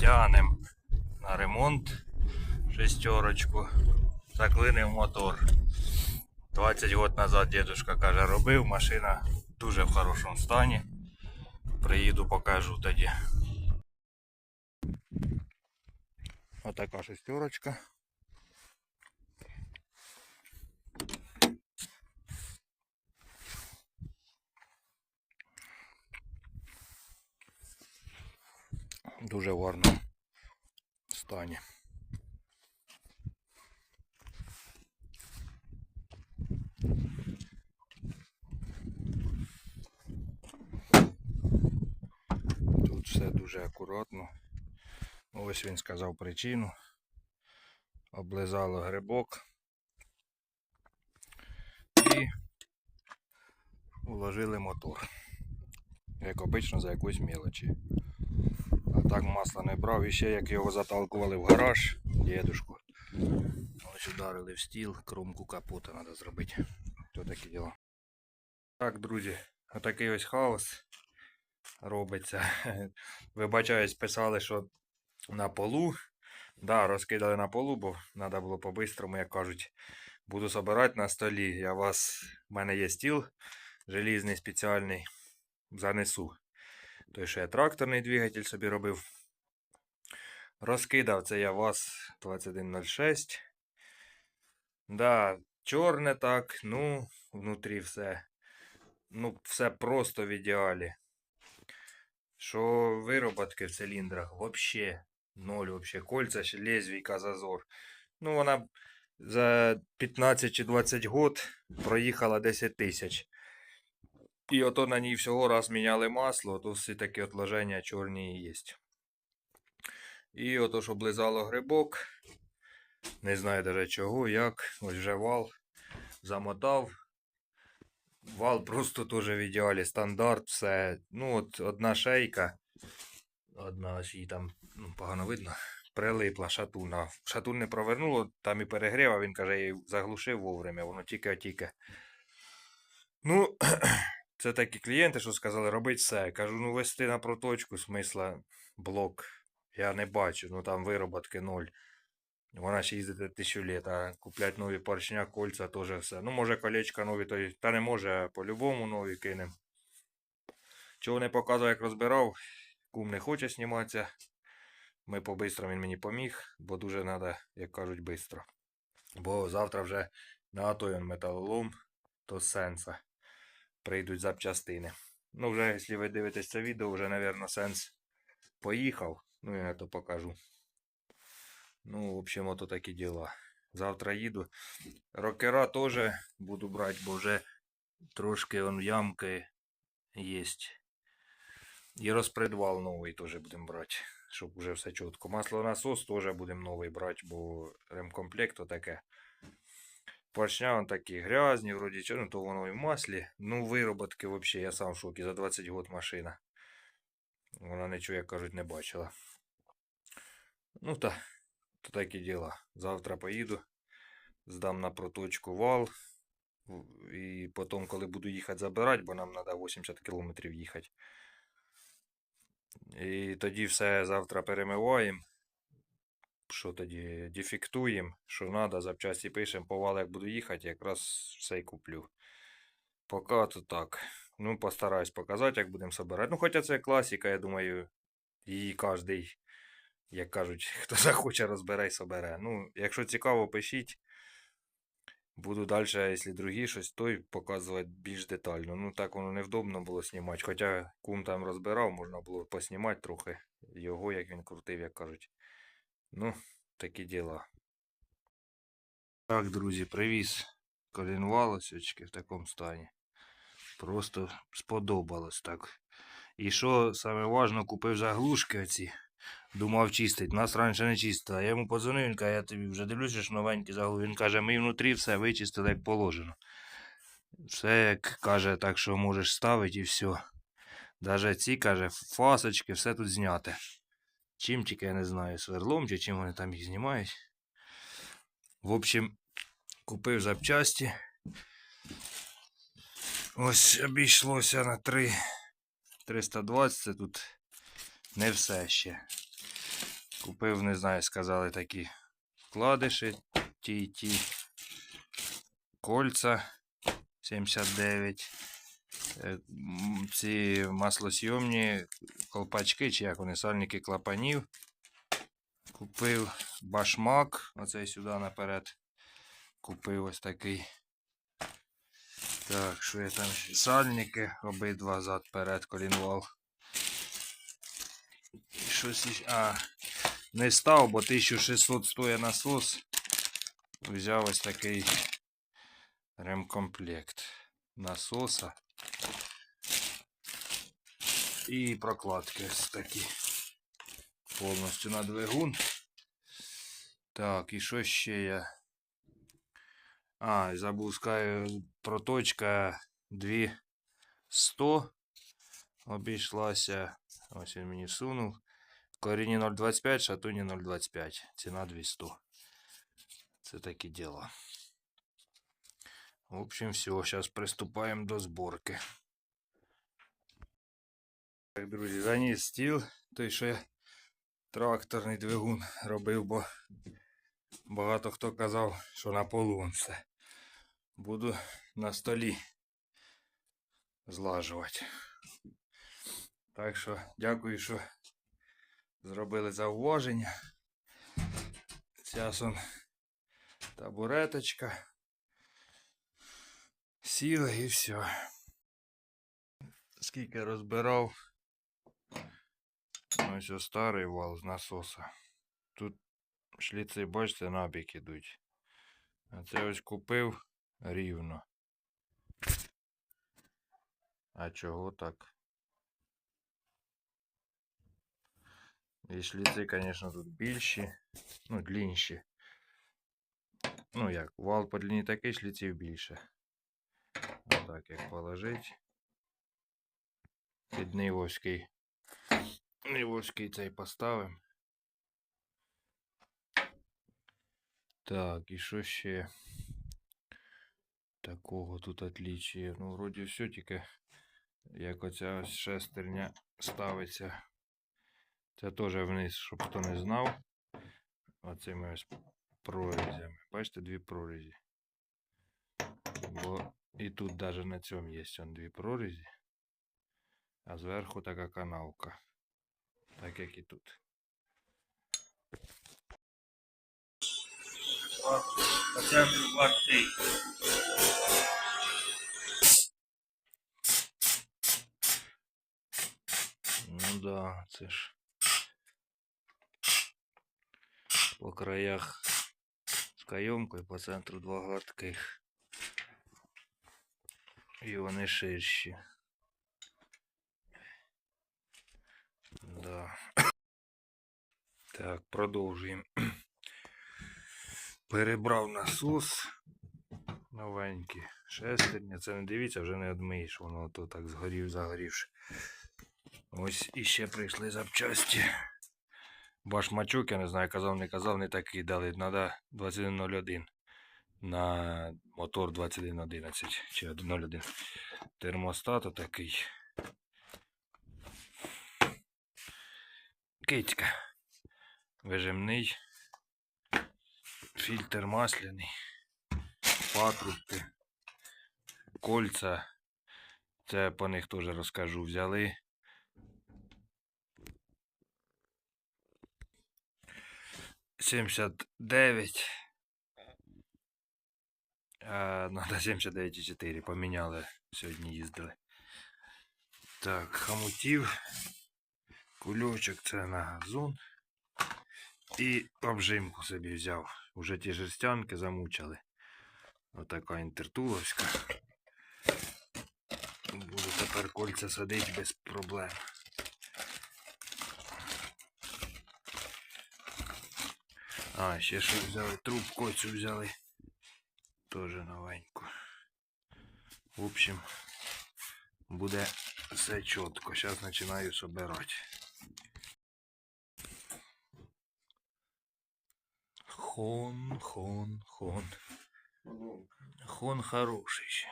Тянем на ремонт шестерочку. Заклинив мотор. 20 років назад дедушка каже, робив, машина дуже в хорошому стані. Приїду, покажу тоді. Отака шестерочка. Дуже в гарному стані. Тут все дуже акуратно. Ось він сказав причину. Облизало грибок. І уложили мотор. Як обично за якусь мелочі. Так масла не брав. І ще як його заталкували в гараж, дедушку. Ось ударили в стіл, кромку капота треба зробити. То такі діла. Так, друзі, отакий ось хаос робиться. Вибачаюсь, писали, що на полу. Да, розкидали на полу, бо треба було по-бистрому, як кажуть. Буду собирати на столі. Я вас. У мене є стіл желізний спеціальний. Занесу. Той, що я тракторний двигатель собі робив. Розкидав це я ВАЗ 2106. Да, чорне так, ну, внутрі все. Ну, все просто в ідеалі. Що вироботки в циліндрах вообще ноль вообще. Кольця ще лезвійка зазор. Ну, вона за 15 чи 20 год проїхала 10 тисяч. І ото на ній всього раз міняли масло, то всі такі отложення чорні є. І ото ж облизало грибок. Не знаю даже чого, як. Ось вже вал замотав. Вал просто теж в ідеалі. Стандарт, все. Ну, от одна шейка. Одна ось її там ну, погано видно. Прилипла шатуна. Шатун не провернуло, там і перегрів, а він каже, я її заглушив вовремя, воно тільки-тільки. Ну, це такі клієнти, що сказали, робить все. Кажу, ну вести на проточку, смисла блок. Я не бачу, ну там вироботки ноль. Вона ще їздить тисячу літ, а куплять нові поршня, кольця, теж все. Ну, може, колечка нові, то та не може, а по-любому нові кинем. Чого не показував, як розбирав, кум не хоче зніматися. Ми по-бистрому він мені поміг, бо дуже треба, як кажуть, швидко. Бо завтра вже на той металолом, то сенса прийдуть запчастини. Ну, вже, якщо ви дивитесь це відео, вже, мабуть, сенс поїхав. Ну, я то покажу. Ну, в общем, ото такі діла. Завтра їду. Рокера теж буду брати, бо вже трошки он ямки є. І розпредвал новий теж будемо брати, щоб вже все чітко. Маслонасос теж будемо новий брати, бо ремкомплект таке. Поршня такі грязні, вроді чого, ну то воно і в маслі. Ну, вироботки взагалі, я сам в шокі. За 20 год машина. Вона нічого, як кажуть, не бачила. Ну та, то такі діла. Завтра поїду, здам на проточку вал. І потім, коли буду їхати забирати, бо нам треба 80 км їхати. І тоді все завтра перемиваємо. Що тоді дефектуємо, що треба, запчасті пишемо, по валу, як буду їхати, якраз все й куплю. Поки то так. Ну, постараюсь показати, як будемо собирати. Ну, хоча це класика, я думаю, її кожен, як кажуть, хто захоче, розбере і собере. Ну, якщо цікаво, пишіть. Буду далі, якщо другі щось, то показувати більш детально. Ну, так воно невдобно було знімати. Хоча кум там розбирав, можна було поснімати трохи його, як він крутив, як кажуть. Ну, такі діла. Так, друзі, привіз колінвал осьочки в такому стані. Просто сподобалось так. І що саме важно, купив заглушки оці. Думав чистить. Нас раніше не чистили. Я йому подзвонив, він каже, я тобі вже дивлюся, що новенькі заглушки. Він каже, ми внутрі все вичистили як положено. Все, як каже, так що можеш ставити і все. Даже ці, каже, фасочки, все тут зняте. Чим тільки я не знаю, сверлом чи чим вони там їх знімають. В общем, купив запчасті. Ось обійшлося на 3 320, це тут не все ще. Купив, не знаю, сказали такі вкладиші, ті ті кольца 79. Ці маслосйомні колпачки, чи як вони, сальники клапанів. Купив башмак, оцей сюди наперед. Купив ось такий. Так, що я там? Сальники, обидва зад перед колінвал. Щось. А, не став, бо 1600 стоїть насос. Взяв ось такий ремкомплект насоса. І прокладки такі. Повністю на двигун. Так, і що ще я? А, сказати, проточка 200 обійшлася. Ось він мені сунув. Корінні 0,25, шатуні 0,25. Ціна 200. Це такі діла. В общем, все, зараз приступаємо до зборки. Так, друзі, заніс стіл, той, я тракторний двигун робив, бо багато хто казав, що на полу он все. Буду на столі злажувати. Так що дякую, що зробили зауваження. Зараз он табуреточка. Сіли і все. Скільки розбирав. Ось ось старий вал з насоса. Тут шліци, бачите, набік ідуть. А це ось купив рівно. А чого так? І шліци, звісно, тут більші, ну, длінші. Ну як, вал по длині такий, шліців більше. Отак як положить. Під Нивовський. Нивовський цей поставимо. Так, і що ще такого тут отличия? Ну, вроді все, тільки як оця ось шестерня ставиться. Це теж вниз, щоб хто не знав. Оцими ось прорізями. Бачите, дві прорізі. Бо і тут навіть на цьому є он дві прорізі. А зверху така канавка. Так як і тут. Ну да, це ж по краях з кайомкою, по центру два гладких. І вони ширші. Да. Так, продовжуємо. Перебрав насос новенький. Шестерня. Це не дивіться, вже не одмиєш, воно то так згорів, загорівши. Ось іще прийшли запчасті. Башмачок, я не знаю, казав, не казав, не такий дали. Треба 2101 на мотор 2111 чи 101. Термостат отакий. Кицька. Вижимний. Фільтр масляний. Патрубки. Кольца. Це по них теж розкажу. Взяли. Сімдесят дев'ять. А, надо 79,4 поміняли. Сьогодні їздили. Так, хомутів. Кульочок це на газон. І обжимку собі взяв. Уже ті жерстянки замучили. Отака інтертуловська. Буду тепер кольця садити без проблем. А, ще що взяли трубку цю взяли. Тоже новеньку. В общем, буде все чітко. Зараз починаю собирати. Хон, хон, хон. Хон хороший ще.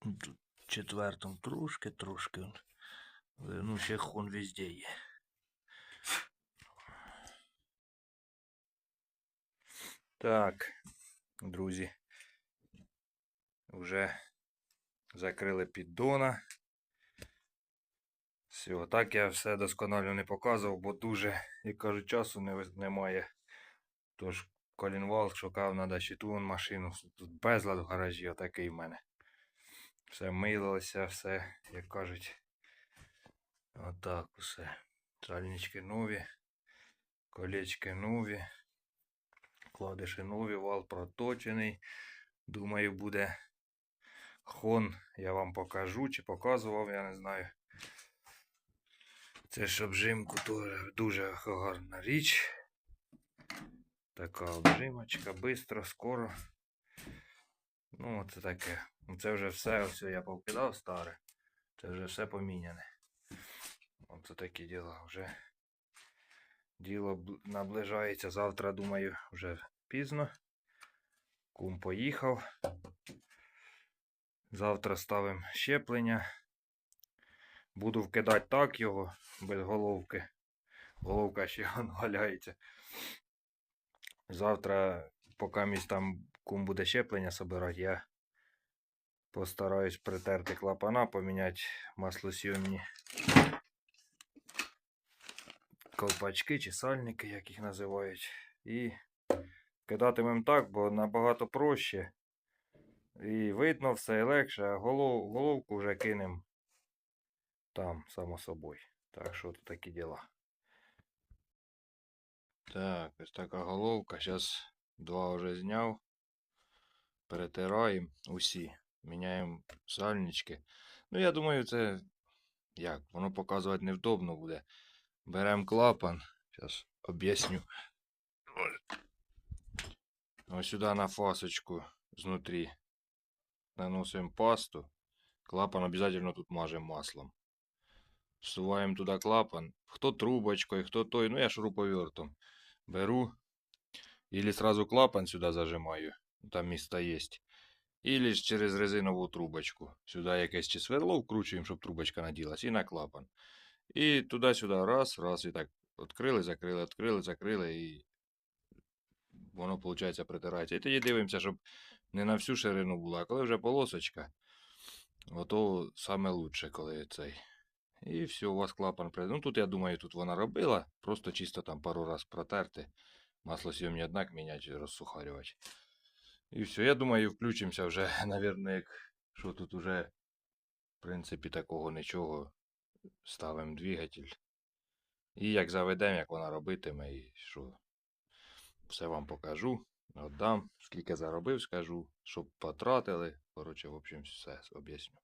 Тут четвертом трошки, трошки. Ну, ще хон везде є. Так, друзі. Вже закрили піддона. Все, так я все досконально не показував, бо дуже, як кажуть, часу не, немає. Тож колінвал шукав, треба ще ту машину. Тут безлад в гаражі, отакий в мене. Все милося, все, як кажуть. Отак усе. Сальнички нові, колечки нові, кладиші нові, вал проточений. Думаю, буде хон. Я вам покажу чи показував, я не знаю. Це ж обжимку теж дуже гарна річ. Така обжимочка, бистро, скоро. Ну, це таке. Це вже все, ось я повкидав старе. Це вже все поміняне. Оце такі діла вже. Діло наближається. Завтра, думаю, вже пізно. Кум поїхав. Завтра ставимо щеплення. Буду вкидати так його, без головки. Головка ще валяється. Завтра, поки місь там кум буде щеплення собирати, я постараюсь притерти клапана, поміняти маслосйомні колпачки чи сальники, як їх називають. І кидатимем так, бо набагато проще. І видно все і легше, а голов, головку вже кинем там, само собою. Так що тут такі діла. Так, ось така головка. Зараз два вже зняв. Перетираємо усі. Міняємо сальнички. Ну, я думаю, це як? Воно показувати невдобно буде. Беремо клапан. Зараз об'ясню. Ось. Ось сюди на фасочку знутрі наносимо пасту. Клапан обов'язково тут мажемо маслом. Всуваємо туди клапан. Хто трубочкою, хто той. Ну, я шуруповертом беру. Или сразу клапан сюди зажимаю. Там місто є. Или ж через резинову трубочку. Сюди якесь чи сверло вкручуємо, щоб трубочка наділась, і на клапан. І туди-сюди раз, раз, і так відкрили, закрили, відкрили, закрили, і воно, виходить, притирається. І тоді дивимося, щоб не на всю ширину було, а коли вже полосочка, ото саме лучше, коли цей. І все, у вас клапан прийде. Ну тут, я думаю, тут вона робила. Просто чисто там пару раз протерти. Маслосйомні однак міняти, розсухарювати. І все, я думаю, включимося вже, навірно, що тут уже, в принципі, такого нічого. Ставимо двигатель. І як заведемо, як вона робитиме, і що. Все вам покажу. Отдам. Скільки заробив, скажу, щоб потратили. Коротше, в общем, все об'ясню.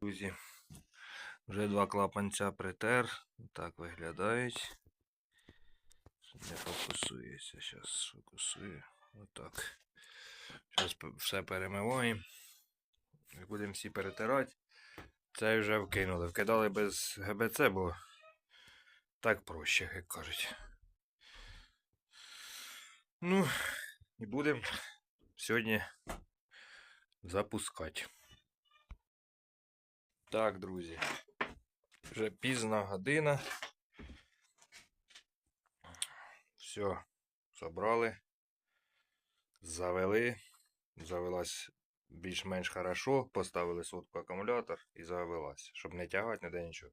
Друзі, вже два клапанця притер. Так виглядають. Не фокусується. Зараз фокусую. Отак. Зараз все перемиваємо. Будемо всі перетирати. Це вже вкинули. Вкидали без ГБЦ, бо так проще, як кажуть. Ну, і будемо сьогодні запускати. Так, друзі. Вже пізна година. Все, забрали. Завели. Завелась більш-менш хорошо. Поставили сотку акумулятор і завелась. Щоб не тягати ніде нічого.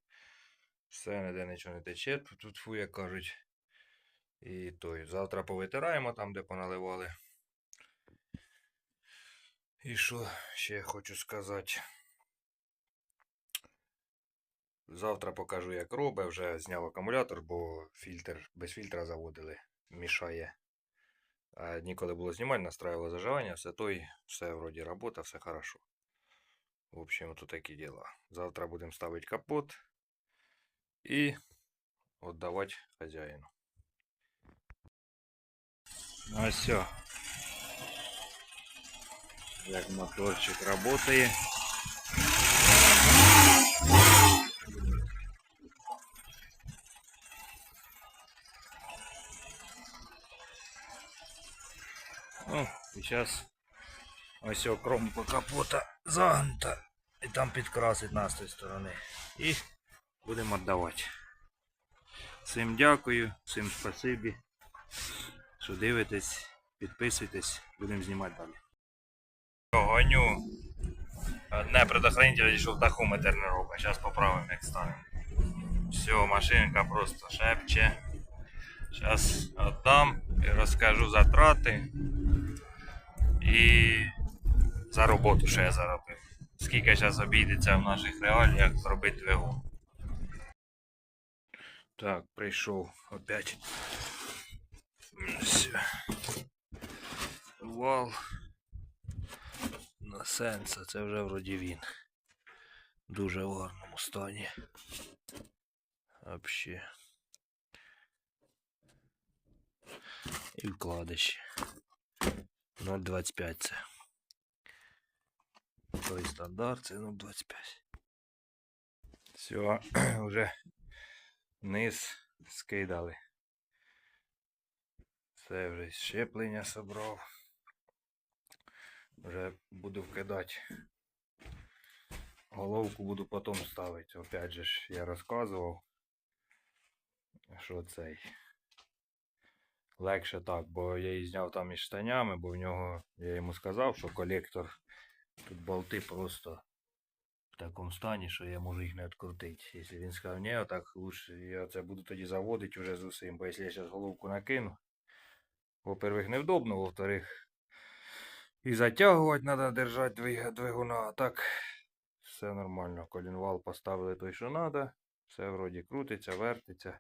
Все, ніде нічого не тече. Тут, фу, як кажуть. І той. Завтра повитираємо там, де поналивали. І що ще хочу сказати. Завтра покажу, як робить. Вже зняв акумулятор, бо фільтр без фільтра заводили. Мішає. А ніколи було знімати, настраивало зажигання, все той, все вроді робота, все хорошо. В общем, тут такі діла. Завтра будемо ставити капот і віддавати хазяїну. Ну а все. Як моторчик работає. Ну, і зараз ось о кромку капота загнута. І там підкрасить нас з тої сторони. І будемо віддавати. Всім дякую, всім спасибі, Що дивитесь. підписуйтесь, будемо знімати далі. Гоню. Одне предохранитель, що тахометр не робить. Зараз поправимо, як стане. Все, машинка просто шепче. Зараз віддам і розкажу затрати. І за роботу, що я заробив. Скільки зараз обійдеться в наших реаліях зробити двигун. Так, прийшов опять. Все. Вал. На сенса, це вже вроді він. Дуже в гарному стані. Вообще. І вкладище. 0,25 це. Той стандарт це 0,25. Все, вже низ скидали. Це вже щеплення собрав. Вже буду вкидати. Головку буду потім ставити. Опять же ж я розказував, що цей. Легше так, бо я її зняв там із штанями, бо в нього я йому сказав, що колектор тут болти просто в такому стані, що я можу їх не відкрутити. Якщо він сказав, ні, так лучше я це буду тоді заводити вже з усім, бо якщо я зараз головку накину, во-первых, невдобно, во-вторых, і затягувати треба держати двигуна, а так все нормально. Колінвал поставили той, що треба, все вроді крутиться, вертиться.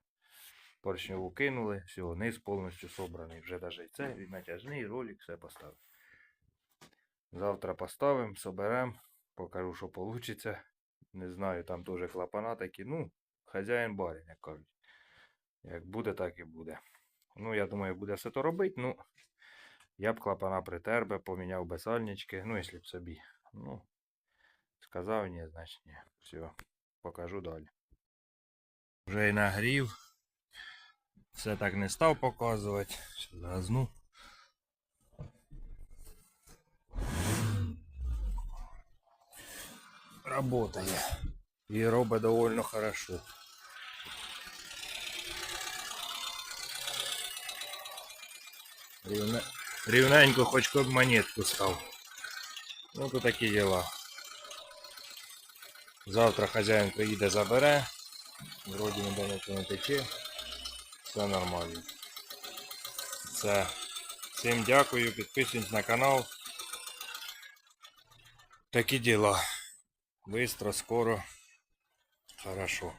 Поршневу кинули, все, низ повністю собраний. Вже навіть це, і натяжний, ролик, все поставив. Завтра поставимо, соберемо, покажу, що вийде. Не знаю, там теж клапана такі. Ну, хазяїн барин, як кажуть. Як буде, так і буде. Ну, я думаю, буде все то робити. Ну, я б клапана притер би, поміняв би сальнички. Ну, якщо б собі. Ну, сказав ні, значить ні. Все, покажу далі. Вже і нагрів. Все так не став показувати. Газну. Работає. І робить довольно хорошо. Рівне... Рівненько хоч коб монетку став. Ну то такі діла. Завтра хазяїн приїде забере. Вроді ніде нічого не тече. Все нормально. Все. Всім дякую, підписуйтесь на канал. Такі діла. Быстро, скоро. Хорошо.